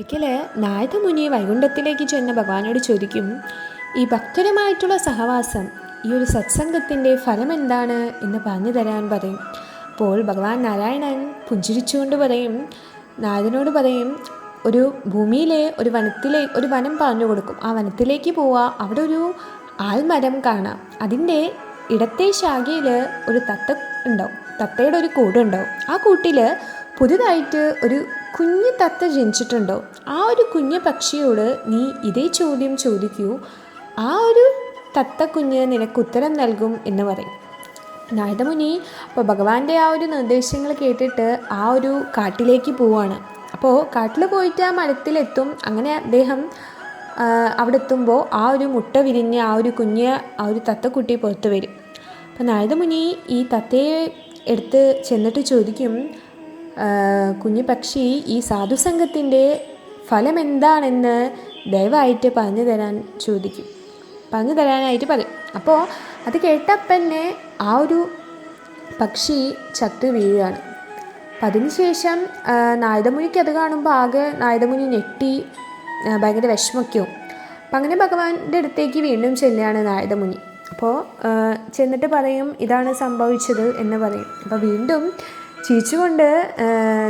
ഒരിക്കൽ നായകമുനി വൈകുണ്ഠത്തിലേക്ക് ചെന്ന ഭഗവാനോട് ചോദിക്കും ഈ ഭക്തരുമായിട്ടുള്ള സഹവാസം ഈ ഒരു സത്സംഗത്തിന്റെ ഫലം എന്താണ് എന്ന് പറഞ്ഞു തരാൻ പറയും. അപ്പോൾ ഭഗവാൻ നാരായണൻ പുഞ്ചിരിച്ചുകൊണ്ട് പറയും നാരദനോട് പറയും ഒരു ഭൂമിയിലെ ഒരു വനത്തിലെ ഒരു വനം പറഞ്ഞു കൊടുക്കും. ആ വനത്തിലേക്ക് പോവുക അവിടെ ഒരു ആൽമരം കാണാം. അതിന്റെ ഇടത്തെ ശാഖയിൽ ഒരു തത്ത ഉണ്ടാവും. തത്തയുടെ ഒരു കൂടുണ്ടാവും. ആ കൂട്ടിൽ പുതുതായിട്ട് ഒരു കുഞ്ഞു തത്ത ജനിച്ചിട്ടുണ്ടോ? ആ ഒരു കുഞ്ഞു പക്ഷിയോട് നീ ഇതേ ചോദ്യം ചോദിക്കൂ. ആ ഒരു തത്ത കുഞ്ഞ് നിനക്ക് ഉത്തരം നൽകും എന്ന് പറയും. നായതമുനി അപ്പോൾ ഭഗവാന്റെ ആ ഒരു നിർദ്ദേശങ്ങൾ കേട്ടിട്ട് ആ ഒരു കാട്ടിലേക്ക് പോവാണ്. അപ്പോൾ കാട്ടിൽ പോയിട്ട് ആ മരത്തിലെത്തും. അങ്ങനെ അദ്ദേഹം അവിടെ എത്തുമ്പോൾ ആ ഒരു മുട്ട വിരിഞ്ഞ് ആ ഒരു കുഞ്ഞ് ആ ഒരു തത്തക്കുട്ടി പുറത്ത് വരും. അപ്പോൾ നായതമുനി ഈ തത്തയെ എടുത്ത് ചെന്നിട്ട് ചോദിക്കും കുഞ്ഞു പക്ഷി ഈ സാധുസംഘത്തിന്റെ ഫലം എന്താണെന്ന് ദയവായിട്ട് പറഞ്ഞു തരാൻ ചോദിക്കും. പറഞ്ഞു തരാനായിട്ട് പറയും. അപ്പോൾ അത് കേട്ടപ്പം തന്നെ ആ ഒരു പക്ഷി ചത്തു വീഴുകയാണ്. അപ്പം അതിനുശേഷം നായുധമുനിക്ക് അത് കാണുമ്പോൾ ആകെ നായുധമുനി ഞെട്ടി ഭയങ്കര വിഷമൊക്കെയാവും. അപ്പം അങ്ങനെ ഭഗവാന്റെ അടുത്തേക്ക് വീണ്ടും ചെല്ലുകയാണ് നായുധമുനി അപ്പോൾ ചെന്നിട്ട് പറയും ഇതാണ് സംഭവിച്ചത് എന്ന് പറയും. അപ്പോൾ വീണ്ടും ചിരിച്ചുകൊണ്ട്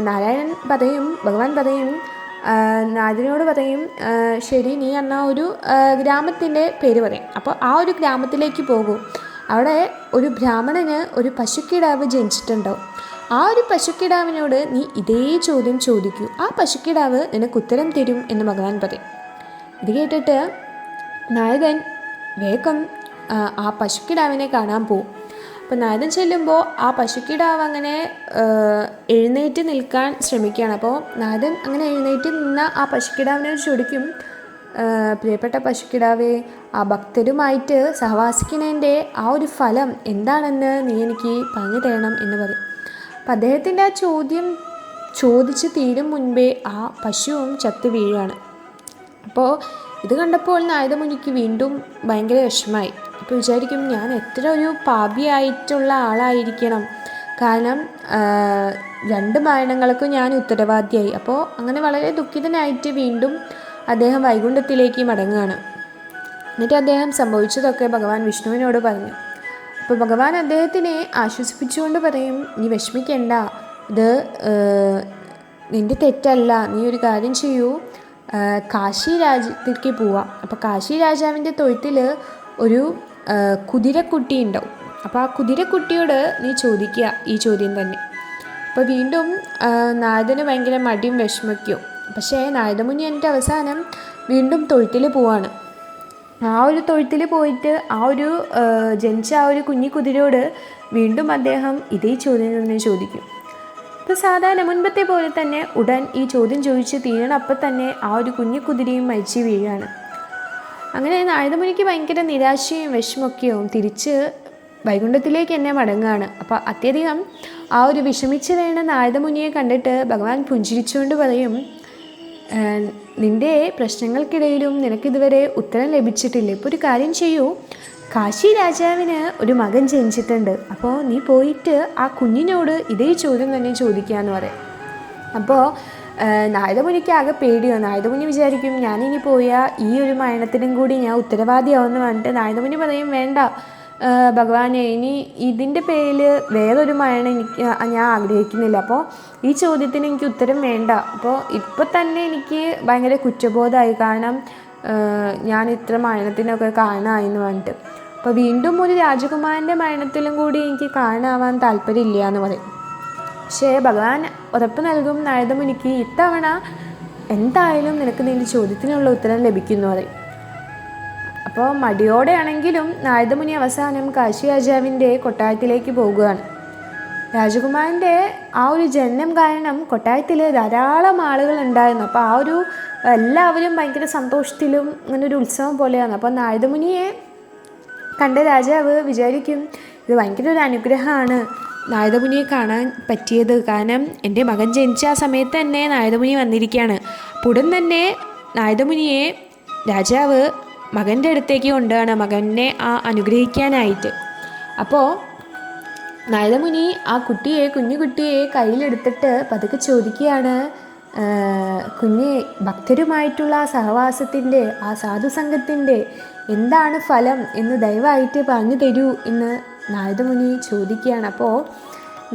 നാരായണൻ പറയും ഭഗവാൻ പറയും നാരദനോട് പറയും ശരി നീ എന്ന ഒരു ഗ്രാമത്തിന്റെ പേര് പറയും. അപ്പോൾ ആ ഒരു ഗ്രാമത്തിലേക്ക് പോകൂ. അവിടെ ഒരു ബ്രാഹ്മണന് ഒരു പശുക്കിടാവ് ജനിച്ചിട്ടുണ്ടാവും ആ ഒരു പശുക്കിടാവിനോട് നീ ഇതേ ചോദ്യം ചോദിക്കൂ. ആ പശുക്കിടാവ് നിനക്ക് ഉത്തരം തരും എന്ന് ഭഗവാൻ പറയും. ഇത് കേട്ടിട്ട് നായകൻ വേഗം ആ പശുക്കിടാവിനെ കാണാൻ പോവും. അപ്പോൾ നാരദൻ ചെല്ലുമ്പോൾ ആ പശുക്കിടാവ് അങ്ങനെ എഴുന്നേറ്റ് നിൽക്കാൻ ശ്രമിക്കുകയാണ്. അപ്പോൾ നാരദൻ അങ്ങനെ എഴുന്നേറ്റ് നിന്ന ആ പശുക്കിടാവിനെ ചോദിക്കും ആ, പ്രിയപ്പെട്ട പശുക്കിടാവേ ആ ഭക്തരുമായിട്ട് സഹവാസിക്കുന്നതിന്റെ ആ ഒരു ഫലം എന്താണെന്ന് നീ എനിക്ക് പറഞ്ഞു തരണം എന്ന് പറയും. അപ്പം അദ്ദേഹത്തിന്റെ ആ ചോദ്യം ചോദിച്ച് തീരും മുൻപേ ആ പശുവും ചത്തു വീഴുകയാണ്. അപ്പോൾ ഇത് കണ്ടപ്പോൾ നായതമുനിക്ക് വീണ്ടും ഭയങ്കര വിഷമായി അപ്പോൾ വിചാരിക്കും ഞാൻ എത്ര ഒരു പാപിയായിട്ടുള്ള ആളായിരിക്കണം. കാരണം രണ്ട് മരണങ്ങൾക്കും ഞാൻ ഉത്തരവാദിയായി. അപ്പോൾ അങ്ങനെ വളരെ ദുഃഖിതനായിട്ട് വീണ്ടും അദ്ദേഹം വൈകുണ്ഠത്തിലേക്ക് മടങ്ങുകയാണ്. എന്നിട്ട് അദ്ദേഹം സംഭവിച്ചതൊക്കെ ഭഗവാൻ വിഷ്ണുവിനോട് പറഞ്ഞു. അപ്പോൾ ഭഗവാൻ അദ്ദേഹത്തിനെ ആശ്വസിപ്പിച്ചുകൊണ്ട് പറയും നീ വിഷമിക്കണ്ട. ഇത് നിന്റെ തെറ്റല്ല. നീ ഒരു കാര്യം ചെയ്യൂ. കാശി രാജ്യത്തേക്ക് പോവാം. അപ്പോൾ കാശി രാജാവിന്റെ തൊഴുത്തിൽ ഒരു കുതിരക്കുട്ടി ഉണ്ടാവും. അപ്പോൾ ആ കുതിരക്കുട്ടിയോട് നീ ചോദിക്കുക ഈ ചോദ്യം തന്നെ. അപ്പോൾ വീണ്ടും നായതന് ഭയങ്കര മടിയും വിഷമിക്കും പക്ഷേ നാരദമുനി എന്റെ അവസാനം വീണ്ടും തൊഴുത്തിൽ പോവാണ്. ആ ഒരു തൊഴുത്തിൽ പോയിട്ട് ആ ഒരു ജനിച്ച ആ ഒരു കുഞ്ഞി കുതിരയോട് വീണ്ടും അദ്ദേഹം ഇതേ ചോദ്യം തന്നെ ചോദിക്കും. ഇപ്പോൾ സാധാരണ മുൻപത്തെ പോലെ തന്നെ ഉടൻ ഈ ചോദ്യം ചോദിച്ച് തീരണം. അപ്പം തന്നെ ആ ഒരു കുഞ്ഞു കുതിരയും മരിച്ചു വീഴുകയാണ് അങ്ങനെ നാരദമുനിക്ക് ഭയങ്കര നിരാശയും വിഷമൊക്കെയാവും. തിരിച്ച് വൈകുണ്ഠത്തിലേക്ക് എന്നെ മടങ്ങുകയാണ് അപ്പോൾ അത്യധികം ആ ഒരു വിഷമിച്ച് വീണ നാരദമുനിയെ കണ്ടിട്ട് ഭഗവാൻ പുഞ്ചിരിച്ചുകൊണ്ട് പറയും നിന്റെ പ്രശ്നങ്ങൾക്കിടയിലും നിനക്കിതുവരെ ഉത്തരം ലഭിച്ചിട്ടില്ല. ഇപ്പോൾ ഒരു കാര്യം ചെയ്യൂ. കാശി രാജാവിന് ഒരു മകൻ ജനിച്ചിട്ടുണ്ട്. അപ്പോൾ നീ പോയിട്ട് ആ കുഞ്ഞിനോട് ഇതേ ചോദ്യം തന്നെ ചോദിക്കുക എന്ന് പറയും അപ്പോൾ നായതമുനിക്ക് ആകെ പേടിയോ. നായതമുനി വിചാരിക്കും ഞാനിനി പോയാൽ ഈ ഒരു മരണത്തിനും കൂടി ഞാൻ ഉത്തരവാദിയാവുമെന്ന് പറഞ്ഞിട്ട് നായതമുനി പറയും വേണ്ട. ഭഗവാനെ ഇനി ഇതിന്റെ പേരിൽ വേറൊരു മരണം എനിക്ക് ഞാൻ ആഗ്രഹിക്കുന്നില്ല. അപ്പോൾ ഈ ചോദ്യത്തിന് എനിക്ക് ഉത്തരം വേണ്ട. അപ്പോൾ ഇപ്പോൾ തന്നെ എനിക്ക് ഭയങ്കര കുറ്റബോധമായി കാരണം ഞാൻ ഇത്ര മരണത്തിനൊക്കെ കാരണമായി എന്ന് പറഞ്ഞിട്ട്. അപ്പോൾ വീണ്ടും ഒരു രാജകുമാരന്റെ മരണത്തിലും കൂടി എനിക്ക് കാരണമാവാൻ താല്പര്യമില്ല എന്ന് പറയും. പക്ഷേ ഭഗവാൻ ഉറപ്പ് നൽകും നാരദമുനിക്ക് ഇത്തവണ എന്തായാലും നിനക്ക് നിന്റെ ചോദ്യത്തിനുള്ള ഉത്തരം ലഭിക്കുന്നു പറയും. അപ്പോൾ മടിയോടെയാണെങ്കിലും നാരദമുനി അവസാനം കാശി രാജാവിന്റെ കൊട്ടാരത്തിലേക്ക് പോകുകയാണ് രാജകുമാരന്റെ ആ ഒരു ജനനം കാരണം കൊട്ടാരത്തിൽ ധാരാളം ആളുകൾ ഉണ്ടായിരുന്നു. അപ്പോൾ ആ ഒരു എല്ലാവരും ഭയങ്കര സന്തോഷത്തിലും അങ്ങനെ ഒരു ഉത്സവം പോലെയാണ്. അപ്പോൾ നായുധമുനിയെ കണ്ട രാജാവ് വിചാരിക്കും ഇത് ഭയങ്കര ഒരു അനുഗ്രഹമാണ് നായുധമുനിയെ കാണാൻ പറ്റിയത്. കാരണം എന്റെ മകൻ ജനിച്ച ആ സമയത്ത് തന്നെ നായുധമുനി വന്നിരിക്കുകയാണ്. അപ്പോൾ ഉടൻ തന്നെ നായുധമുനിയെ രാജാവ് മകന്റെ അടുത്തേക്ക് കൊണ്ടുപോവാണ് മകനെ ആ അനുഗ്രഹിക്കാനായിട്ട്. അപ്പോൾ നാരദമുനി ആ കുട്ടിയെ കുഞ്ഞു കുട്ടിയെ കയ്യിലെടുത്തിട്ട് പതുക്കെ ചോദിക്കുകയാണ്. കുഞ്ഞെ ഭക്തരുമായിട്ടുള്ള ആ സഹവാസത്തിന്റെ ആ സാധുസംഘത്തിന്റെ എന്താണ് ഫലം എന്ന് ദയവായിട്ട് പറഞ്ഞു തരൂ എന്ന് നാരദമുനി ചോദിക്കുകയാണ്. അപ്പോൾ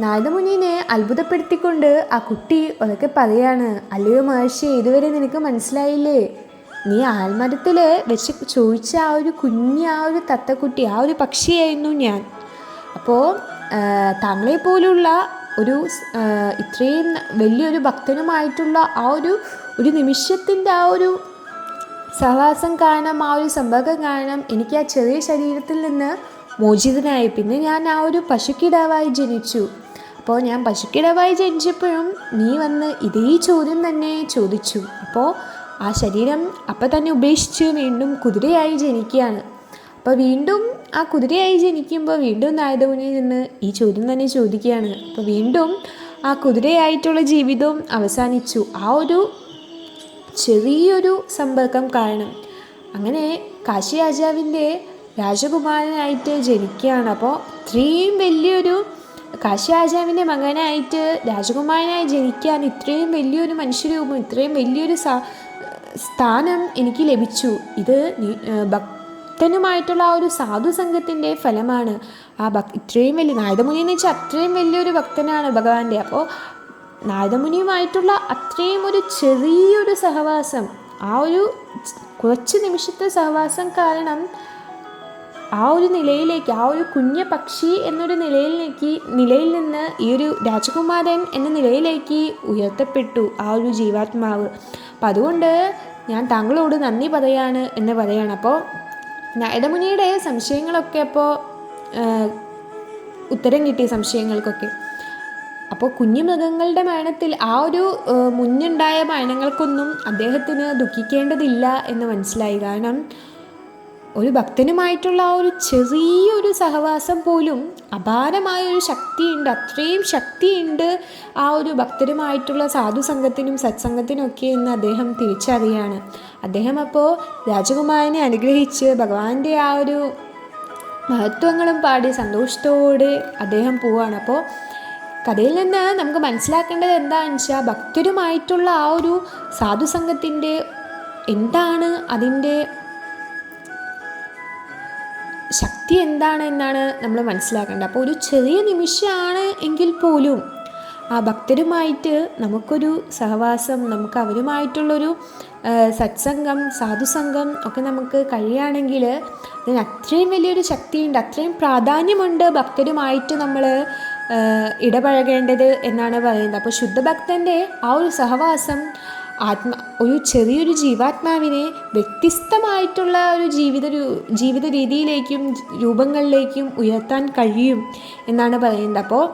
നാരദമുനിനെ അത്ഭുതപ്പെടുത്തിക്കൊണ്ട് ആ കുട്ടി ഉറക്കെ പറയാണ് അല്ലയോ മഹർഷി ഇതുവരെ നിനക്ക് മനസ്സിലായില്ലേ? നീ ആൽമരത്തിൽ വെച്ച് ചോദിച്ച ആ ഒരു കുഞ്ഞ് ആ ഒരു തത്തക്കുട്ടി ആ ഒരു പക്ഷിയായിരുന്നു ഞാൻ. അപ്പോൾ താങ്കളെ പോലുള്ള ഒരു ഇത്രയും വലിയൊരു ഭക്തനുമായിട്ടുള്ള ആ ഒരു ഒരു നിമിഷത്തിന്റെ ആ ഒരു സഹവാസം കാരണം ആ ഒരു സമ്പർക്കം കാരണം എനിക്ക് ആ ചെറിയ ശരീരത്തിൽ നിന്ന് മോചിതനായി. പിന്നെ ഞാൻ ആ ഒരു പശുക്കിടാവായി ജനിച്ചു. അപ്പോൾ ഞാൻ പശുക്കിടാവായി ജനിച്ചപ്പോഴും നീ വന്ന് ഇതേ ചോദ്യം തന്നെ ചോദിച്ചു. അപ്പോൾ ആ ശരീരം അപ്പം തന്നെ ഉപേക്ഷിച്ച് വീണ്ടും കുതിരയായി ജനിക്കുകയാണ്. അപ്പോൾ വീണ്ടും ആ കുതിരയായി ജനിക്കുമ്പോൾ വീണ്ടും നായതമുനിയിൽ നിന്ന് ഈ ചോദ്യം തന്നെ ചോദിക്കുകയാണ്. അപ്പോൾ വീണ്ടും ആ കുതിരയായിട്ടുള്ള ജീവിതവും അവസാനിച്ചു. ആ ഒരു ചെറിയൊരു സമ്പർക്കം കാരണം. അങ്ങനെ കാശി രാജാവിന്റെ രാജകുമാരനായിട്ട് ജനിക്കുകയാണ്. അപ്പോൾ ഇത്രയും വലിയൊരു കാശി രാജാവിന്റെ മകനായിട്ട് രാജകുമാരനായി ജനിക്കാൻ ഇത്രയും വലിയൊരു മനുഷ്യരൂപം ഇത്രയും വലിയൊരു സ്ഥാനം എനിക്ക് ലഭിച്ചു. ഇത് ഭക്തനുമായിട്ടുള്ള ആ ഒരു സാധു സംഘത്തിന്റെ ഫലമാണ് ആ ഭക് ഇത്രയും വലിയ നാരദമുനി എന്ന് വെച്ചാൽ അത്രയും വലിയൊരു ഭക്തനാണ് ഭഗവാന്റെ. അപ്പോൾ നാരദമുനിയുമായിട്ടുള്ള അത്രയും ഒരു ചെറിയൊരു സഹവാസം ആ ഒരു കുറച്ച് നിമിഷത്തെ സഹവാസം കാരണം ആ ഒരു നിലയിലേക്ക് ആ ഒരു കുഞ്ഞ പക്ഷി എന്നൊരു നിലയിലേക്ക് നിലയിൽ നിന്ന് ഈ ഒരു രാജകുമാരൻ എന്ന നിലയിലേക്ക് ഉയർത്തപ്പെട്ടു ആ ഒരു ജീവാത്മാവ്. അപ്പം അതുകൊണ്ട് ഞാൻ താങ്കളോട് നന്ദി പറയാണ് എന്ന് പറയണം. അപ്പോൾ നായതമുനിയുടെ സംശയങ്ങളൊക്കെ അപ്പോൾ ഉത്തരം കിട്ടി സംശയങ്ങൾക്കൊക്കെ. അപ്പോൾ കുഞ്ഞു മൃഗങ്ങളുടെ മരണത്തിൽ ആ ഒരു മുന്നുണ്ടായ മരണങ്ങൾക്കൊന്നും അദ്ദേഹത്തിന് ദുഃഖിക്കേണ്ടതില്ല എന്ന് മനസ്സിലായി. കാരണം ഒരു ഭക്തനുമായിട്ടുള്ള ആ ഒരു ചെറിയൊരു സഹവാസം പോലും അപാരമായ ഒരു ശക്തിയുണ്ട്. അത്രയും ശക്തിയുണ്ട് ആ ഒരു ഭക്തരുമായിട്ടുള്ള സാധുസംഘത്തിനും സത്സംഗത്തിനും ഒക്കെ എന്ന് അദ്ദേഹം തിരിച്ചറിയാണ്. അദ്ദേഹം അപ്പോൾ രാജകുമാരനെ അനുഗ്രഹിച്ച് ഭഗവാന്റെ ആ ഒരു മഹത്വങ്ങളും പാടി സന്തോഷത്തോടെ അദ്ദേഹം പോവാണ്. അപ്പോൾ കഥയിൽ നിന്ന് നമുക്ക് മനസ്സിലാക്കേണ്ടത് എന്താണെന്ന് വെച്ചാൽ ഭക്തരുമായിട്ടുള്ള ആ ഒരു സാധുസംഘത്തിന്റെ എന്താണ് അതിന്റെ ശക്തി എന്താണ് എന്നാണ് നമ്മൾ മനസ്സിലാക്കേണ്ടത്. അപ്പോൾ ഒരു ചെറിയ നിമിഷമാണ് എങ്കിൽ പോലും ആ ഭക്തരുമായിട്ട് നമുക്കൊരു സഹവാസം നമുക്ക് അവരുമായിട്ടുള്ളൊരു സത്സംഗം സാധുസംഗം ഒക്കെ നമുക്ക് കഴിയുകയാണെങ്കിൽ അതിന് അത്രയും വലിയൊരു ശക്തിയുണ്ട് അത്രയും പ്രാധാന്യമുണ്ട് ഭക്തരുമായിട്ട് നമ്മൾ ഇടപഴകേണ്ടത് എന്നാണ് പറയുന്നത്. അപ്പോൾ ശുദ്ധഭക്തന്റെ ആ ഒരു സഹവാസം ആത്മ ഒരു ചെറിയൊരു ജീവാത്മാവിനെ വ്യത്യസ്തമായിട്ടുള്ള ഒരു ജീവിത ജീവിത രീതിയിലേക്കും രൂപങ്ങളിലേക്കും ഉയർത്താൻ കഴിയും എന്നാണ് പറയുന്നത്. അപ്പോൾ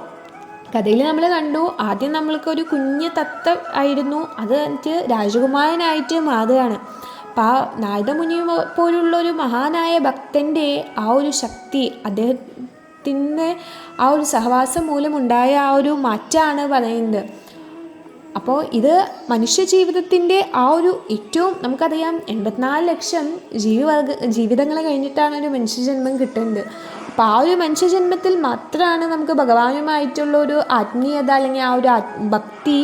കഥയിൽ നമ്മൾ കണ്ടു ആദ്യം നമ്മൾക്ക് ഒരു കുഞ്ഞ് തത്ത ആയിരുന്നു അത് എന്നിട്ട് രാജകുമാരനായിട്ട് മാറുകയാണ്. അപ്പോൾ ആ നാരദമുനി പോലുള്ള ഒരു മഹാനായ ഭക്തന്റെ ആ ഒരു ശക്തി അദ്ദേഹത്തിന്റെ ആ ഒരു സഹവാസം മൂലമുണ്ടായ ആ ഒരു മാറ്റമാണ് പറയുന്നത്. അപ്പോൾ ഇത് മനുഷ്യ ജീവിതത്തിന്റെ ആ ഒരു ഏറ്റവും നമുക്കറിയാം എൺപത്തിനാല് ലക്ഷം ജീവിവർഗ ജീവിതങ്ങൾ കഴിഞ്ഞിട്ടാണ് ഒരു മനുഷ്യജന്മം കിട്ടുന്നത്. അപ്പോൾ ആ ഒരു മനുഷ്യജന്മത്തിൽ മാത്രമാണ് നമുക്ക് ഭഗവാനുമായിട്ടുള്ള ഒരു ആത്മീയത അല്ലെങ്കിൽ ആ ഒരു ഭക്തി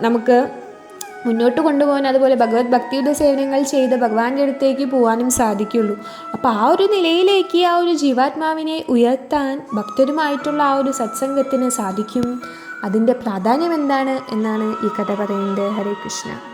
നമുക്ക് മുന്നോട്ട് കൊണ്ടുപോകാൻ അതുപോലെ ഭഗവത് ഭക്തിയുടെ സേവനങ്ങൾ ചെയ്ത് ഭഗവാന്റെ അടുത്തേക്ക് പോകാനും സാധിക്കുള്ളൂ. അപ്പോൾ ആ ഒരു നിലയിലേക്ക് ആ ഒരു ജീവാത്മാവിനെ ഉയർത്താൻ ഭക്തരുമായിട്ടുള്ള ആ ഒരു സത്സംഗത്തിന് സാധിക്കും. അതിന്റെ പ്രാധാന്യം എന്താണ് എന്നാണ് ഈ കഥ പറയുന്നത്. ഹരേ കൃഷ്ണ.